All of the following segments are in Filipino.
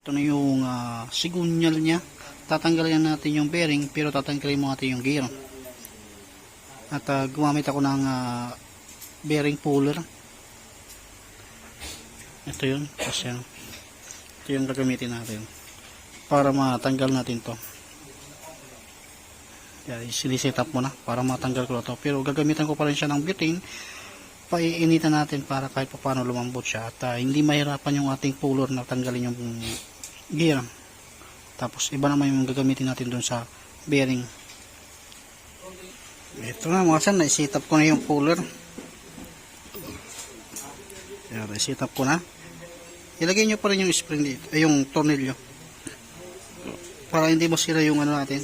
Ito na yung ah, sigunyal niya. Tatanggalin natin yung bearing pero tatanggalin mo natin yung gear. At ah, gumamit ako ng ah, bearing puller. Ito yun. Kasi yan. Ito yung gagamitin natin. Para matanggal natin to. Yan, siniset up mo na para matanggal ko to. Pero gagamitan ko pa rin siya ng butane. Paiinitan natin para kahit pa paano lumambot siya. At ah, hindi mahirapan yung ating puller na tanggalin yung gear. Tapos iba naman yung gagamitin natin doon sa bearing. Ito na mga san, na-set up ko na yung puller. Yan, na-set up ko na. Ilagay nyo pa rin yung spring dito, ay yung tornilyo. Para hindi masira yung ano natin.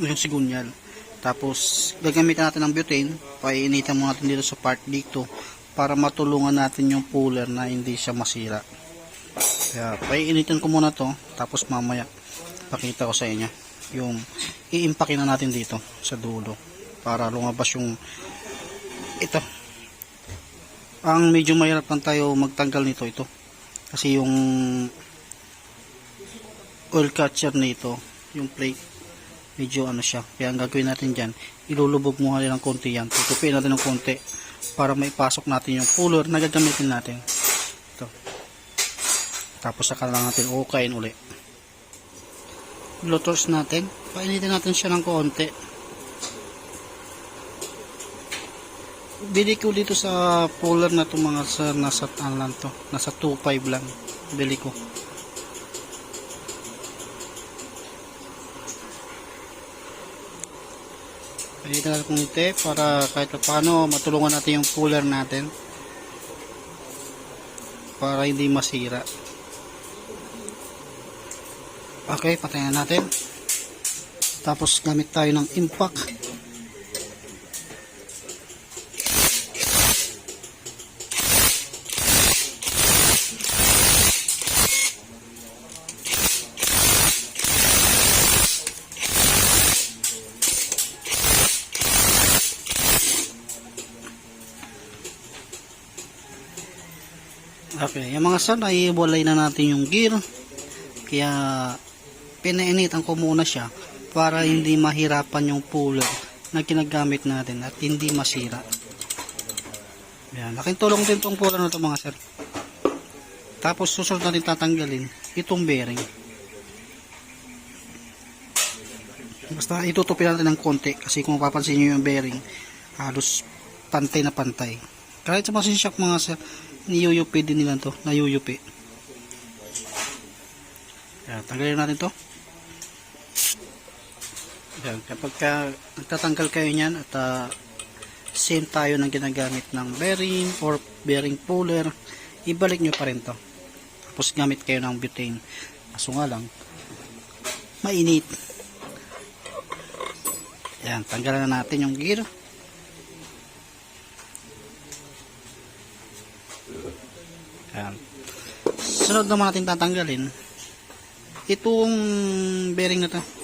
Yung sigunyal. Tapos gagamitan natin ng butane. Paiinitan mo natin dito sa part dito para matulungan natin yung puller na hindi siya masira. Kaya paiinitin ko muna to tapos mamaya pakita ko sa inyo yung iimpakin na natin dito sa dulo para lumabas yung ito. Ang medyo mahirap lang tayo magtanggal nito ito. Kasi yung oil catcher nito yung plate medyo ano siya. Kaya ang gagawin natin dyan ilulubog mo nga ng konti yan. Tutupin natin ng konti para maipasok natin yung puller na gagamitin natin tapos saka lang natin ukain uli. Blowtorch natin. Painitin natin siya ng konti. Bili ko dito sa puller na to mga sa nasa ano lang to? Nasa 2.5 lang. Bili ko. Painitin natin konti para kahit pa paano matulungan natin yung puller natin. Para hindi masira Okay, patayin na natin. Tapos gamit tayo ng impact. Okay, yung mga son, ay iwalay na natin yung gear. Kaya pinainitan ko muna siya para hindi mahirapan yung puller na ginagamit natin at hindi masira. Yan, laking tulong din tong puller na to mga sir. Tapos susunod natin tatanggalin itong bearing. Basta itutupi natin ng konti kasi kung mapapansin nyo yung bearing halos pantay na pantay. Kahit sa machine shop mga sir, niyuyupi din nila to, nayuyupi. Yan, tanggalin natin to. Yan, kapag ka, nagtatanggal kayo niyan at ah, same tayo ng ginagamit ng bearing or bearing puller, ibalik nyo pa rin to. Tapos gamit kayo ng butane. Kaso nga lang, mainit. Yan, tanggalan na natin yung gear. Yan. Sunod naman natin tatanggalin itong bearing na to.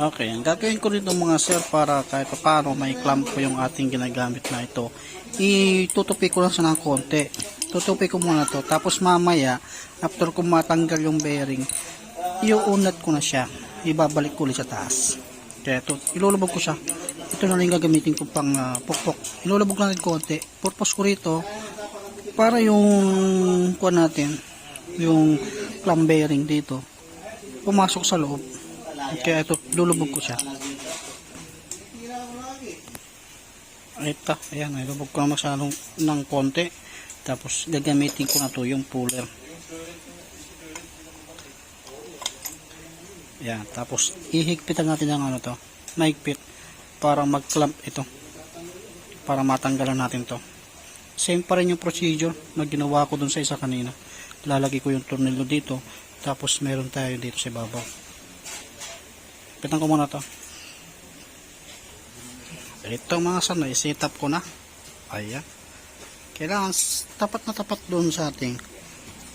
Okay, ang gagawin ko dito mga sir para kahit pa paano may clamp ko yung ating ginagamit na ito. Itutupi ko lang siya ng konti. Tutupi ko muna to. Tapos mamaya, after ko matanggal yung bearing, iuunat ko na siya. Ibabalik ko ulit sa taas. Kaya ito, ilulubog ko siya. Ito na lang yung gagamitin ko pang uh, pukpok. Ilulubog natin konti. Purpose ko rito, para yung kuha natin, yung clamp bearing dito pumasok sa loob kaya ito lulubog ko siya. Ito ayan lulubog ko na masyadong ng konti. Tapos gagamitin ko na to yung puller. Ayan tapos ihigpitan natin ng ano to mahigpit para mag clamp ito. Para matanggalan natin to. Same pa rin yung procedure na ginawa ko dun sa isa kanina. Lalagay ko yung tornilyo dito tapos meron tayo dito sa babaw pitan ko muna to. Ito mga sana set up ko na. Ayan. Kailangan tapat na tapat doon sa ating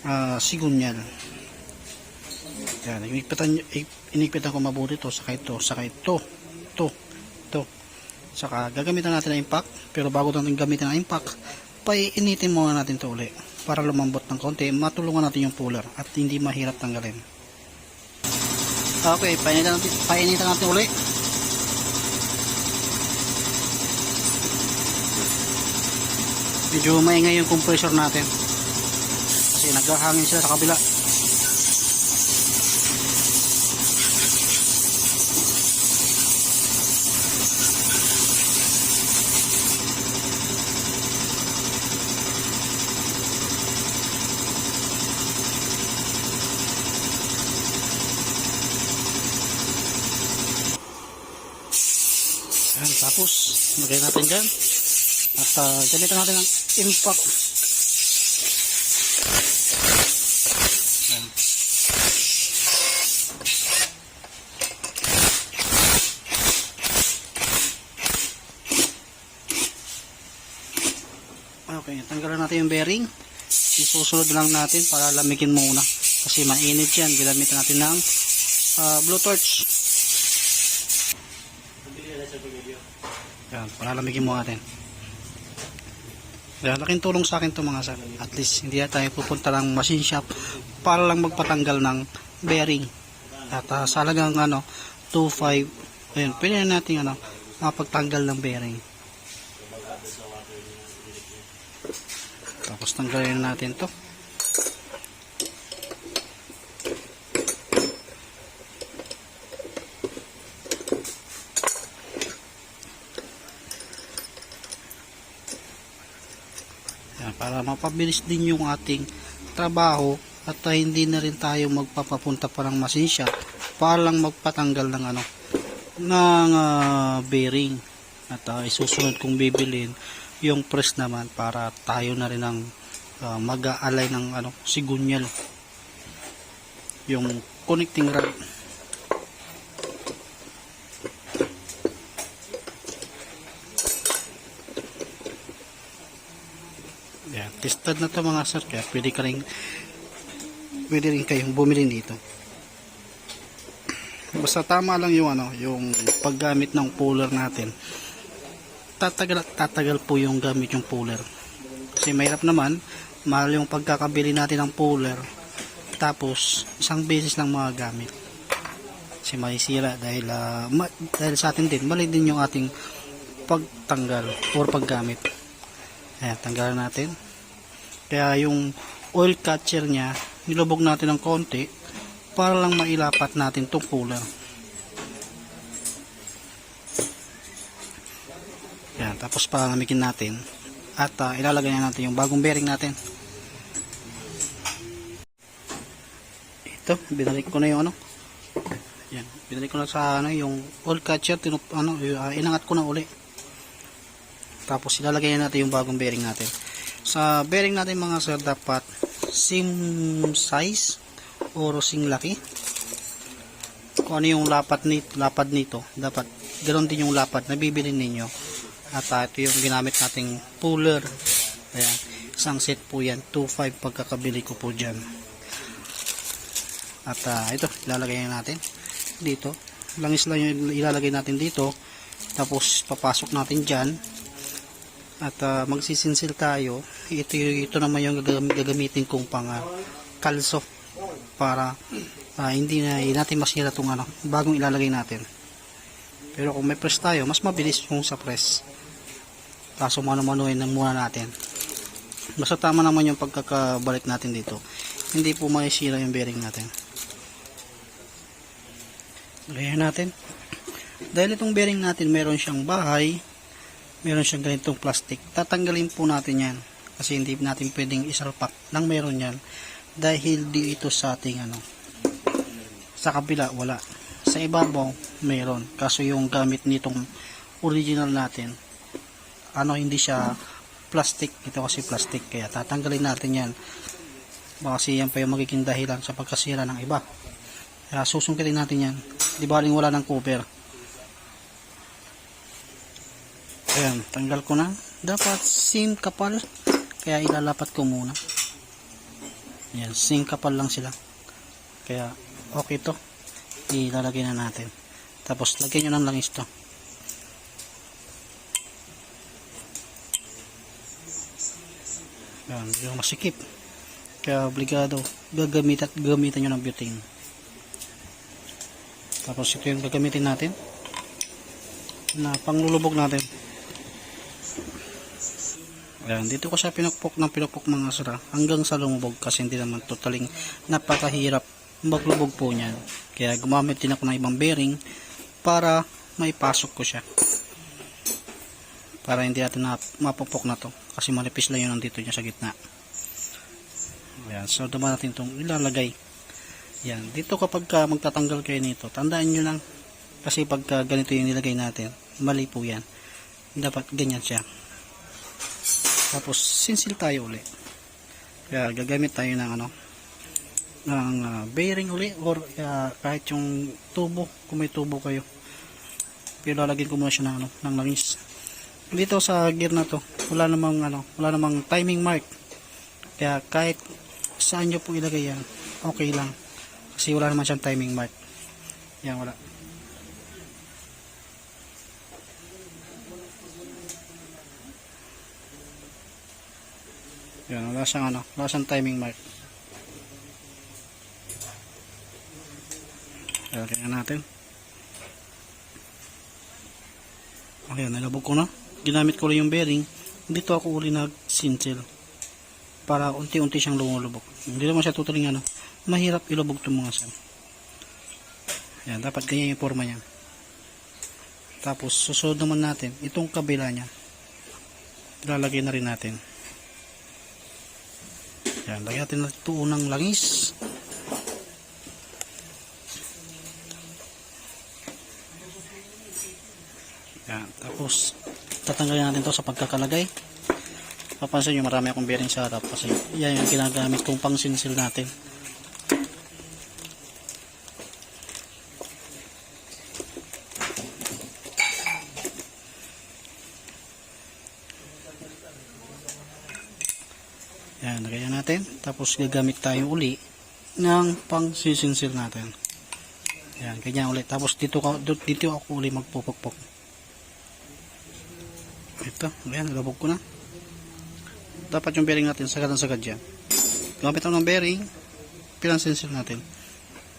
ah, sigunyal yan inigpitan, inigpitan ko mabuti to saka ito saka ito ito ito saka gagamitan natin ng impact pero bago natin gamitin ang impact paiinitin muna natin to uli para lumambot ng konti matulungan natin yung puller at hindi mahirap tanggalin okay painitan natin, painitan natin uli medyo maingay yung compressor natin. Kasi naghahangin sila sa kabila Ayan, tapos lagay natin dyan. At uh, gamitan natin ang impact. Ayan. okay tanggalan natin yung bearing. Isusunod lang natin para lamigin muna. Kasi mainit yan ginamitan natin ng uh, blue torch Yan, palalamigin mo natin. Yan, laking tulong sa akin to mga sir. At least hindi na tayo pupunta ng machine shop para lang magpatanggal ng bearing. At uh, sa halagang ano, 2.5, ayun, pwede na natin ano, mapagtanggal ng bearing. Tapos tanggalin natin to. Para mapabilis din yung ating trabaho at uh, hindi na rin tayo magpapapunta pa ng machine para lang magpatanggal ng ano ng ah, bearing. At uh, isusunod kong bibilin yung press naman para tayo na rin ang uh, mag-aalay ng ano sigunyal yung connecting rod Yan, tested na to mga sir. Kaya pwede ka rin pwede rin kayong bumili dito basta tama lang yung ano yung paggamit ng puller natin. Tatagal at tatagal po yung gamit yung puller. Kasi mahirap naman mahal yung pagkakabili natin ng puller tapos isang beses lang mga gamit. Kasi masisira dahil ah, ma- dahil sa atin din mali din yung ating pagtanggal or paggamit Ayan, tanggalan natin. Kaya yung oil catcher niya, nilubog natin ng konti para lang mailapat natin itong cooler. Ayan, tapos palamigin natin at ah, ilalagay na natin yung bagong bearing natin. Ito, binalik ko na yung ano. Yan, binalik ko na sa ano yung oil catcher, tinup, ano, uh, inangat ko na uli. Tapos ilalagay na natin yung bagong bearing natin. Sa bearing natin mga sir dapat same size o sing laki. Kung ano yung lapat nito, lapad nito, dapat ganoon din yung lapad na bibili ninyo. At uh, ito yung ginamit nating puller. Ayan, isang set po yan, 2.5 pagkakabili ko po dyan. At uh, ito, ilalagay na natin dito. Langis lang yung ilalagay natin dito. Tapos papasok natin dyan at uh, magsisinsil tayo. Ito, ito naman yung gagam- gagamitin kong pang uh, kalso para uh, hindi na hindi natin masira itong ano, bagong ilalagay natin. Pero kung may press tayo mas mabilis yung sa press. Kaso mano-manuhin na muna natin. Basta tama naman yung pagkakabalik natin dito. Hindi po masira yung bearing natin. Lagyan natin. Dahil itong bearing natin meron siyang bahay meron siyang ganitong plastic. Tatanggalin po natin yan. Kasi hindi natin pwedeng isalpak nang meron yan. Dahil di ito sa ating ano sa kabila wala. Sa ibabaw meron. Kaso yung gamit nitong original natin ano hindi siya plastic. Ito kasi plastic kaya tatanggalin natin yan. Baka kasi yan pa yung magiging dahilan sa pagkasira ng iba. Kaya susungkitin natin yan. Di baling wala ng cover Ayan, tanggal ko na. Dapat same kapal. Kaya ilalapat ko muna. Ayan, same kapal lang sila. Kaya okay to. Ilalagay na natin. Tapos lagyan nyo ng langis to. Yan, yung masikip. Kaya obligado, gagamit at gamitan nyo ng butane. Tapos ito yung gagamitin natin na panglulubog natin. Ayan, dito ko siya pinukpok ng pinukpok mga sira hanggang sa lumubog kasi hindi naman totaling napakahirap maglubog po niyan. Kaya gumamit din ako ng ibang bearing para maipasok ko siya. Para hindi natin na, mapupok na to kasi manipis lang yun nandito niya sa gitna. Ayan, so dumaan natin itong ilalagay. Yan, dito kapag ka magtatanggal kayo nito, tandaan nyo lang kasi pagka ganito yung nilagay natin, mali po yan. Dapat ganyan siya. Tapos sinsil tayo uli. Kaya gagamit tayo ng ano ng ah, bearing uli or ah, kahit yung tubo kung may tubo kayo. Pero lalagyan ko muna siya ng ano ng langis. Dito sa gear na to, wala namang ano, wala namang timing mark. Kaya kahit saan nyo po ilagay yan, okay lang. Kasi wala naman siyang timing mark. Yan wala. Yan, wala siyang ano, wala siyang timing mark. Lagyan natin. Okay, nalabog ko na. Ginamit ko lang yung bearing. Dito ako uli nag-sintil. Para unti-unti siyang lumulubog. Hindi naman siya tutuling ano. Mahirap ilubog itong mga sam. Yan, dapat ganyan yung forma niya. Tapos, susunod naman natin, itong kabila niya. Lalagay na rin natin. Yan, lagyan natin na ito unang langis. Yan, tapos tatanggalin natin to sa pagkakalagay. Papansin nyo marami akong bearing sa harap kasi yan yung ginagamit kong pang sinsil natin. Yan, lagayan natin. Tapos gagamit tayo uli ng pang sisinsil natin. Yan, ganyan ulit. Tapos dito, dito ako uli magpupukpok. Ito, ayan, nalabog ko na. Dapat yung bearing natin, sagad ang sagad yan. Gamit ako ng bearing, pilang sensil natin.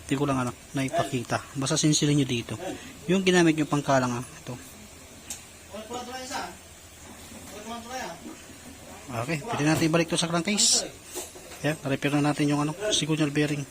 Hindi ko lang ano, naipakita. Basta sensilin nyo dito. Yung ginamit nyo pangkalang ah, ito. Okay, pwede natin ibalik to sa crankcase. Yan, repair na natin yung ano, signal bearing.